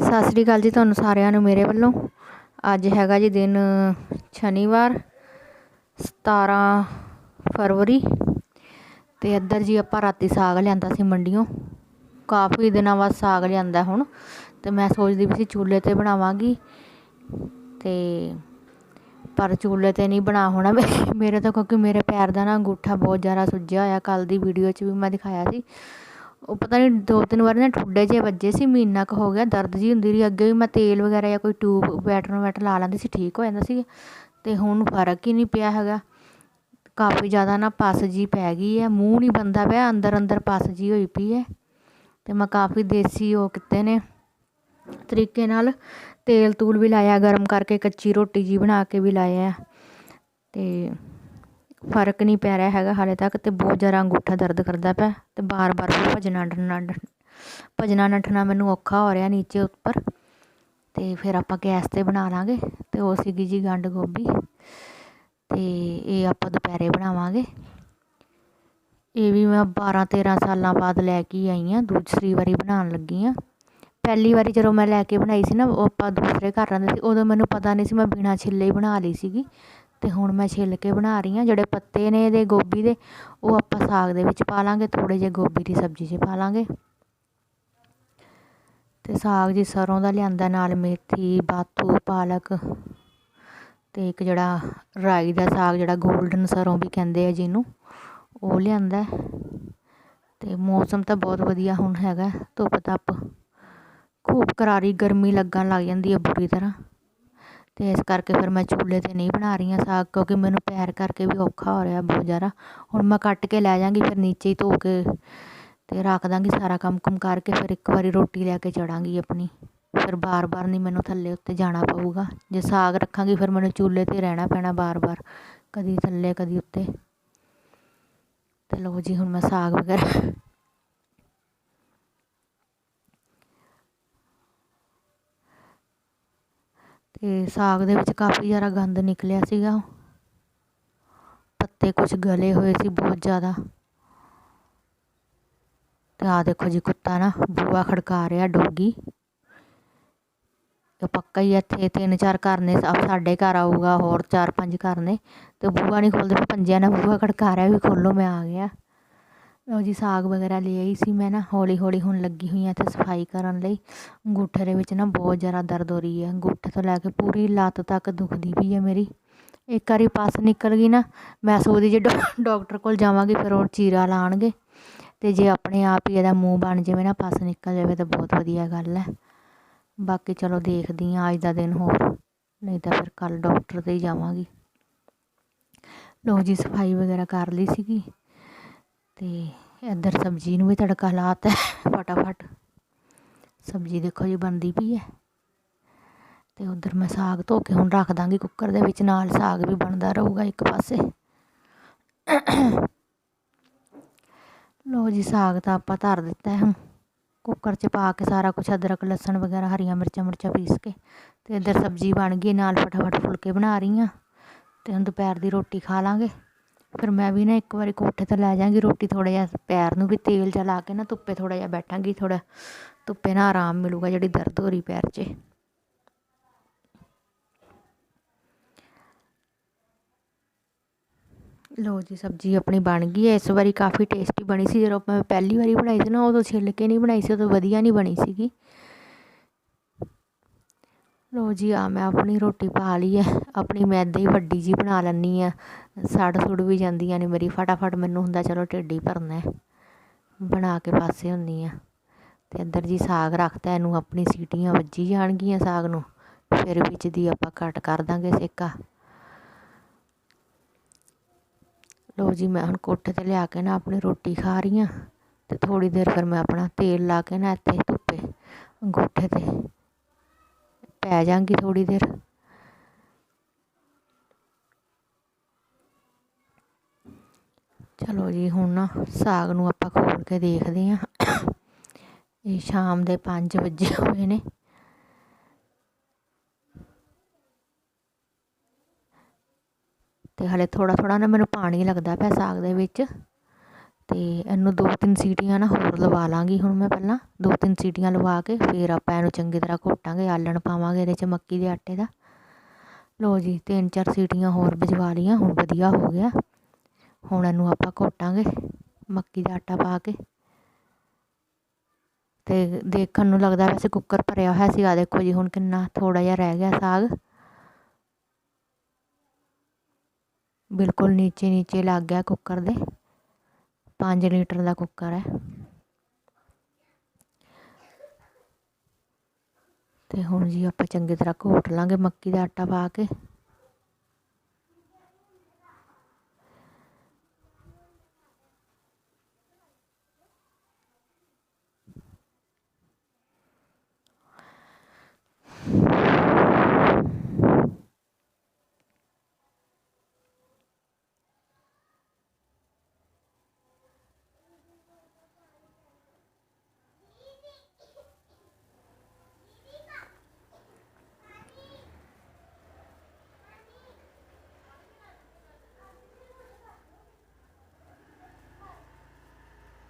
ਸਤਿ ਸ੍ਰੀ ਅਕਾਲ ਜੀ ਤੁਹਾਨੂੰ ਸਾਰਿਆਂ ਨੂੰ ਮੇਰੇ ਵੱਲੋਂ। ਅੱਜ ਹੈਗਾ ਜੀ ਦਿਨ ਸ਼ਨੀਵਾਰ 17 ਫਰਵਰੀ ਤੇ ਇੱਧਰ ਜੀ ਆਪਾਂ ਰਾਤੀ ਸਾਗ ਲਿਆਂਦਾ ਸੀ ਮੰਡੀੋਂ ਕਾਫੀ ਦਿਨਾਂ ਬਾਅਦ ਸਾਗ ਲਿਆਂਦਾ ਹੁਣ ਤੇ ਮੈਂ ਸੋਚਦੀ ਵੀ ਸੀ ਚੁੱਲ੍ਹੇ ਤੇ ਬਣਾਵਾਂਗੀ ਤੇ ਪਰ ਚੁੱਲ੍ਹੇ ਤੇ ਨਹੀਂ ਬਣਾ ਹੋਣਾ। ਮੇਰੇ ਤਾਂ ਕਿਉਂਕਿ ਮੇਰੇ ਪੈਰ ਦਾ ਨਾ ਅੰਗੂਠਾ ਬਹੁਤ ਜ਼ਿਆਦਾ ਸੁੱਜਿਆ ਹੋਇਆ ਕੱਲ ਦੀ ਵੀਡੀਓ 'ਚ ਵੀ ਮੈਂ ਦਿਖਾਇਆ ਸੀ। ਉਹ ਪਤਾ ਨਹੀਂ ਦੋ ਤਿੰਨ ਵਾਰ ਨਾ ਠੁੱਡੇ ਜਿਹੇ ਵੱਜੇ ਸੀ, ਮਹੀਨਾ ਕੁ ਹੋ ਗਿਆ, ਦਰਦ ਜਿਹੀ ਹੁੰਦੀ ਰਹੀ, ਅੱਗੇ ਵੀ ਮੈਂ ਤੇਲ ਵਗੈਰਾ ਜਾਂ ਕੋਈ ਟਿਊਬ, ਬੈਟਰ ਵੈਟ ਲਾ ਲੈਂਦੀ ਸੀ, ਠੀਕ ਹੋ ਜਾਂਦਾ ਸੀ। ਅਤੇ ਹੁਣ ਫ਼ਰਕ ਹੀ ਨਹੀਂ ਪਿਆ ਹੈਗਾ। ਕਾਫੀ ਜ਼ਿਆਦਾ ਨਾ ਪਸ ਜਿਹੀ ਪੈ ਗਈ ਹੈ, ਮੂੰਹ ਨਹੀਂ ਬੰਦਾ ਪਿਆ ਅੰਦਰ ਅੰਦਰ ਪਸ ਜਿਹੀ ਹੋਈ ਪਈ ਹੈ। ਅਤੇ ਮੈਂ ਕਾਫੀ ਦੇਸੀ ਉਹ ਕੀਤੇ ਨੇ। ਤਰੀਕੇ ਨਾਲ ਤੇਲ ਤੂਲ ਵੀ ਲਾਇਆ, ਗਰਮ ਕਰਕੇ ਕੱਚੀ ਰੋਟੀ ਜੀ ਬਣਾ ਕੇ ਵੀ ਲਾਇਆ। ਅਤੇ ਫ਼ਰਕ ਨਹੀਂ ਪੈ ਰਿਹਾ ਹੈਗਾ ਹਾਲੇ ਤੱਕ ਤੇ ਬਹੁਤ ਜ਼ਿਆਦਾ ਅੰਗੂਠਾ ਦਰਦ ਕਰਦਾ ਪਿਆ ਤੇ ਬਾਰ-ਬਾਰ ਭਜਣਾ ਡਰਨਾ ਭਜਣਾ ਨੱਠਣਾ ਮੈਨੂੰ ਔਖਾ ਹੋ ਰਿਹਾ ਨੀਚੇ ਉੱਪਰ। ਤੇ ਫਿਰ ਆਪਾਂ ਗੈਸ ਤੇ ਬਣਾ ਲਾਂਗੇ ਤੇ ਉਹ ਸੀਗੀ ਜੀ ਗੰਡ ਗੋਭੀ ਤੇ ਇਹ ਆਪਾਂ ਦੁਪਹਿਰੇ ਬਣਾਵਾਂਗੇ। ਇਹ ਵੀ ਮੈਂ 12 13 ਸਾਲਾਂ ਬਾਅਦ ਲੈ ਕੇ ਆਈ ਆ ਦੂਸਰੀ ਵਾਰੀ ਬਣਾਉਣ ਲੱਗੀ ਆ ਪਹਿਲੀ ਵਾਰੀ ਜਦੋਂ ਮੈਂ ਲੈ ਕੇ ਬਣਾਈ ਸੀ ਨਾ, ਉਹ ਆਪਾਂ ਦੂਸਰੇ ਘਰ ਰਹਿੰਦੇ ਸੀ, ਉਦੋਂ ਮੈਨੂੰ ਪਤਾ ਨਹੀਂ ਸੀ ਮੈਂ ਬਿਨਾ ਛਿੱਲੇ ਹੀ ਬਣਾ ਲਈ ਸੀਗੀ। ਅਤੇ ਹੁਣ ਮੈਂ ਛਿੱਲ ਕੇ ਬਣਾ ਰਹੀ ਹਾਂ। ਜਿਹੜੇ ਪੱਤੇ ਨੇ ਇਹਦੇ ਗੋਭੀ ਦੇ, ਉਹ ਆਪਾਂ ਸਾਗ ਦੇ ਵਿੱਚ ਪਾ ਲਾਂਗੇ। ਥੋੜ੍ਹੇ ਜਿਹੇ ਗੋਭੀ ਦੀ ਸਬਜ਼ੀ 'ਚ ਪਾ ਲਾਂਗੇ। ਅਤੇ ਸਾਗ ਜੀ ਸਰੋਂ ਦਾ ਲਿਆਂਦਾ ਨਾਲ ਮੇਥੀ, ਬਾਥੂ, ਪਾਲਕ ਅਤੇ ਇੱਕ ਜਿਹੜਾ ਰਾਈ ਦਾ ਸਾਗ, ਜਿਹੜਾ 골ਡਨ ਸਰੋਂ ਵੀ ਕਹਿੰਦੇ ਆ ਜਿਹਨੂੰ, ਉਹ ਲਿਆਂਦਾ। ਅਤੇ ਮੌਸਮ ਤਾਂ ਬਹੁਤ ਵਧੀਆ ਹੁਣ ਹੈਗਾ। ਧੁੱਪ ਧੱਪ ਖੂਬ ਕਰਾਰੀ, ਗਰਮੀ ਲੱਗਣ ਲੱਗ ਜਾਂਦੀ ਹੈ ਬੁਰੀ ਤਰ੍ਹਾਂ। ਅਤੇ ਇਸ ਕਰਕੇ ਫਿਰ ਮੈਂ ਚੁੱਲ੍ਹੇ 'ਤੇ ਨਹੀਂ ਬਣਾ ਰਹੀ ਹਾਂ ਸਾਗ, ਕਿਉਂਕਿ ਮੈਨੂੰ ਪੈਰ ਕਰਕੇ ਵੀ ਔਖਾ ਹੋ ਰਿਹਾ ਬਹੁਤ ਜ਼ਿਆਦਾ। ਹੁਣ ਮੈਂ ਕੱਟ ਕੇ ਲੈ ਜਾਂਗੀ, ਫਿਰ ਨੀਚੇ ਹੀ ਧੋ ਕੇ ਅਤੇ ਰੱਖ ਦਾਂਗੀ ਸਾਰਾ ਕੰਮ ਕੁਮ ਕਰਕੇ, ਫਿਰ ਇੱਕ ਵਾਰੀ ਰੋਟੀ ਲੈ ਕੇ ਚੜਾਂਗੀ ਆਪਣੀ। ਫਿਰ ਵਾਰ ਵਾਰ ਨਹੀਂ ਮੈਨੂੰ ਥੱਲੇ ਉੱਤੇ ਜਾਣਾ ਪਊਗਾ। ਜੇ ਸਾਗ ਰੱਖਾਂਗੀ, ਫਿਰ ਮੈਨੂੰ ਚੁੱਲ੍ਹੇ 'ਤੇ ਰਹਿਣਾ ਪੈਣਾ ਵਾਰ ਵਾਰ ਕਦੀ ਥੱਲੇ, ਕਦੀ ਉੱਤੇ। ਤੇ ਲਓ ਜੀ, ਹੁਣ ਮੈਂ ਸਾਗ ਵਗੈਰਾ ਤੇ ਸਾਗ ਦੇ ਵਿੱਚ ਕਾਫੀ ਜ਼ਿਆਦਾ ਗੰਦ ਨਿਕਲਿਆ ਸੀਗਾ। ਪੱਤੇ ਕੁਝ ਗਲੇ ਹੋਏ ਸੀ ਬਹੁਤ ਜ਼ਿਆਦਾ। ਤੇ ਆ ਦੇਖੋ ਜੀ ਕੁੱਤਾ ਨਾ ਬੂਆ ਖੜਕਾ ਰਿਹਾ, ਡੋਗੀ। ਤੇ ਪੱਕਾ ਹੀ ਇੱਥੇ ਤਿੰਨ ਚਾਰ ਘਰ ਨੇ ਸਾਡੇ ਘਰ ਆਊਗਾ, ਹੋਰ ਚਾਰ ਪੰਜ ਘਰ ਨੇ। ਤੇ ਬੂਆ ਨਹੀਂ ਖੋਲਦੇ ਪੰਜਿਆਂ ਨਾਲ ਬੂਆ ਖੜਕਾ ਰਿਹਾ ਵੀ ਖੋਲੋ, ਮੈਂ ਆ ਗਿਆ। ਲਓ ਜੀ, ਸਾਗ ਵਗੈਰਾ ਲੈ ਆਈ ਸੀ ਮੈਂ ਨਾ ਹੌਲੀ ਹੌਲੀ ਹੁਣ ਲੱਗੀ ਹੋਈ ਆ ਇੱਥੇ ਸਫ਼ਾਈ ਕਰਨ ਲਈ। ਅੰਗੂਠੇ ਦੇ ਵਿੱਚ ਨਾ ਬਹੁਤ ਜ਼ਿਆਦਾ ਦਰਦ ਹੋ ਰਹੀ ਹੈ। ਅੰਗੂਠੇ ਤੋਂ ਲੈ ਕੇ ਪੂਰੀ ਲੱਤ ਤੱਕ ਦੁਖਦੀ ਵੀ ਹੈ ਮੇਰੀ। ਇੱਕ ਵਾਰੀ ਪਸ ਨਿਕਲ ਗਈ ਨਾ, ਮੈਂ ਸੋਚਦੀ ਜੇ ਡਾਕਟਰ ਕੋਲ ਜਾਵਾਂਗੀ, ਫਿਰ ਉਹ ਚੀਰਾ ਲਾਣਗੇ। ਤੇ ਜੇ ਆਪਣੇ ਆਪ ਹੀ ਇਹਦਾ ਮੂੰਹ ਬਣ ਜਾਵੇ ਨਾ ਪਸ ਨਿਕਲ ਜਾਵੇ ਤਾਂ ਬਹੁਤ ਵਧੀਆ ਗੱਲ ਹੈ। ਬਾਕੀ ਚਲੋ ਦੇਖਦੀ ਆ ਅੱਜ ਦਾ ਦਿਨ ਹੋਰ। ਨਹੀਂ ਤਾਂ ਫਿਰ ਕੱਲ ਡਾਕਟਰ ਤੇ ਹੀ ਜਾਵਾਂਗੀ। ਲੋ ਜੀ, ਸਫ਼ਾਈ ਵਗੈਰਾ ਕਰ ਲਈ ਸੀਗੀ। ਤੇ ਇੱਧਰ ਸਬਜ਼ੀ ਨੂੰ ਵੀ ਤੜਕਾ ਲਾਤਾ ਫਟਾਫਟ। ਸਬਜ਼ੀ ਦੇਖੋ ਜੀ ਬਣਦੀ ਪਈ ਹੈ। ਤੇ ਉਧਰ ਮੈਂ ਸਾਗ ਧੋ ਕੇ ਹੁਣ ਰੱਖ ਦਾਂਗੀ ਕੁੱਕਰ ਦੇ ਵਿੱਚ, ਨਾਲ ਸਾਗ ਵੀ ਬਣਦਾ ਰਹੂਗਾ ਇੱਕ ਪਾਸੇ। ਲੋ ਜੀ, ਸਾਗ ਤਾਂ ਆਪਾਂ ਧਰ ਦਿੱਤਾ ਹੈ ਕੁੱਕਰ 'ਚ ਪਾ ਕੇ ਸਾਰਾ ਕੁਝ ਅਦਰਕ, ਲਸਣ ਵਗੈਰਾ, ਹਰੀਆਂ ਮਿਰਚਾਂ ਮਿਰਚਾਂ ਪੀਸ ਕੇ ਤੇ ਇੱਧਰ ਸਬਜ਼ੀ ਬਣ ਗਈ, ਨਾਲ ਫਟਾਫਟ ਫੁਲਕੇ ਬਣਾ ਰਹੀ ਹਾਂ। ਤੇ ਹੁਣ ਦੁਪਹਿਰ ਦੀ ਰੋਟੀ ਖਾ ਲਾਂਗੇ। ਫਿਰ ਮੈਂ ਵੀ ਨਾ ਇੱਕ ਵਾਰੀ ਕੋਠੇ 'ਤੇ ਲੈ ਜਾਵਾਂਗੀ ਰੋਟੀ, ਥੋੜ੍ਹਾ ਜਿਹਾ ਪੈਰ ਨੂੰ ਵੀ ਤੇਲ ਜਿਹਾ ਲਾ ਕੇ ਨਾ ਧੁੱਪੇ ਥੋੜ੍ਹਾ ਜਿਹਾ ਬੈਠਾਂਗੀ, ਥੋੜ੍ਹਾ ਧੁੱਪੇ ਨਾ ਆਰਾਮ ਮਿਲੂਗਾ ਜਿਹੜੀ ਦਰਦ ਹੋ ਰਹੀ ਪੈਰ 'ਚ। ਲੋ ਜੀ, ਸਬਜ਼ੀ ਆਪਣੀ ਬਣ ਗਈ ਹੈ। ਇਸ ਵਾਰੀ ਕਾਫੀ ਟੇਸਟੀ ਬਣੀ ਸੀ। ਜਦੋਂ ਮੈਂ ਪਹਿਲੀ ਵਾਰੀ ਬਣਾਈ ਸੀ ਨਾ, ਉਦੋਂ ਛਿੱਲ ਕੇ ਨਹੀਂ ਬਣਾਈ ਸੀ, ਉਦੋਂ ਵਧੀਆ ਨਹੀਂ ਬਣੀ ਸੀਗੀ। ਲਓ ਜੀ ਆ ਮੈਂ ਆਪਣੀ ਰੋਟੀ ਪਾ ਲਈ ਹੈ। ਆਪਣੀ ਮੈਂ ਇੱਦਾਂ ਹੀ ਵੱਡੀ ਜੀ ਬਣਾ ਲੈਂਦੀ ਆ ਸੜ ਸੁੜ ਵੀ ਜਾਂਦੀਆਂ ਨੇ ਮੇਰੀ। ਫਟਾਫਟ ਮੈਨੂੰ ਹੁੰਦਾ ਚਲੋ ਢਿੱਡੀ ਭਰਨਾ ਬਣਾ ਕੇ ਪਾਸੇ ਹੁੰਦੀ ਆ ਤੇ ਅੰਦਰ ਜੀ ਸਾਗ ਰੱਖਤਾ, ਇਹਨੂੰ ਆਪਣੀ ਸੀਟੀਆਂ ਵੱਜੀ ਜਾਣਗੀਆਂ ਸਾਗ ਨੂੰ। ਫਿਰ ਵਿੱਚ ਦੀ ਆਪਾਂ ਕੱਟ ਕਰ ਦਾਂਗੇ ਸੇਕਾ। ਲੋ ਜੀ, ਮੈਂ ਹੁਣ ਕੋਠੇ ਤੇ ਲਿਆ ਕੇ ਨਾ ਆਪਣੀ ਰੋਟੀ ਖਾ ਰਹੀ ਆ ਤੇ ਥੋੜੀ ਦੇਰ ਫਿਰ ਮੈਂ ਆਪਣਾ ਤੇਲ ਲਾ ਕੇ ਨਾ ਇੱਥੇ ਧੁੱਪੇ, ਅੰਗੂਠੇ ਤੇ। ਪੈ ਜਾਾਂਗੀ ਥੋੜੀ ਦੇਰ। ਚਲੋ ਜੀ, ਹੁਣ ਨਾ ਸਾਗ ਨੂੰ ਆਪਾਂ ਖੋਲ ਕੇ ਦੇਖਦੇ ਆਂ ਇਹ ਸ਼ਾਮ ਦੇ 5 ਵਜੇ ਹੋਏ ਨੇ। ਤੇ ਹਲੇ ਥੋੜਾ ਥੋੜਾ ਨਾ ਮੈਨੂੰ ਪਾਣੀ ਲੱਗਦਾ ਪਿਆ ਸਾਗ ਦੇ ਵਿੱਚ। ਅਤੇ ਇਹਨੂੰ ਦੋ ਤਿੰਨ ਸੀਟੀਆਂ ਨਾ ਹੋਰ ਲਵਾ ਲਾਂਗੀ ਹੁਣ ਮੈਂ ਪਹਿਲਾਂ। ਦੋ ਤਿੰਨ ਸੀਟੀਆਂ ਲਵਾ ਕੇ ਫਿਰ ਆਪਾਂ ਇਹਨੂੰ ਚੰਗੀ ਤਰ੍ਹਾਂ ਘੋਟਾਂਗੇ, ਆਲਣ ਪਾਵਾਂਗੇ ਇਹਦੇ 'ਚ ਮੱਕੀ ਦੇ ਆਟੇ ਦਾ। ਲਓ ਜੀ, ਤਿੰਨ ਚਾਰ ਸੀਟੀਆਂ ਹੋਰ ਵਜਵਾ ਲਈਆਂ, ਹੁਣ ਵਧੀਆ ਹੋ ਗਿਆ। ਹੁਣ ਇਹਨੂੰ ਆਪਾਂ ਘੋਟਾਂਗੇ, ਮੱਕੀ ਦਾ ਆਟਾ ਪਾ ਕੇ। ਤੇ ਦੇਖਣ ਨੂੰ ਲੱਗਦਾ ਵੈਸੇ ਕੁੱਕਰ ਭਰਿਆ ਹੋਇਆ ਸੀ ਆ ਦੇਖੋ ਜੀ ਹੁਣ ਕਿੰਨਾ ਥੋੜਾ ਜਿਹਾ ਰਹਿ ਗਿਆ ਸਾਗ। ਬਿਲਕੁਲ ਨੀਚੇ ਨੀਚੇ ਲੱਗ ਗਿਆ ਕੁੱਕਰ ਦੇ। 5 ਲੀਟਰ ਦਾ ਕੁੱਕਰ ਹੈ। ਤੇ ਹੁਣ ਜੀ ਆਪਾਂ ਚੰਗੀ ਤਰ੍ਹਾਂ ਘੋਟ ਲਾਂਗੇ ਮੱਕੀ ਦਾ ਆਟਾ ਪਾ ਕੇ।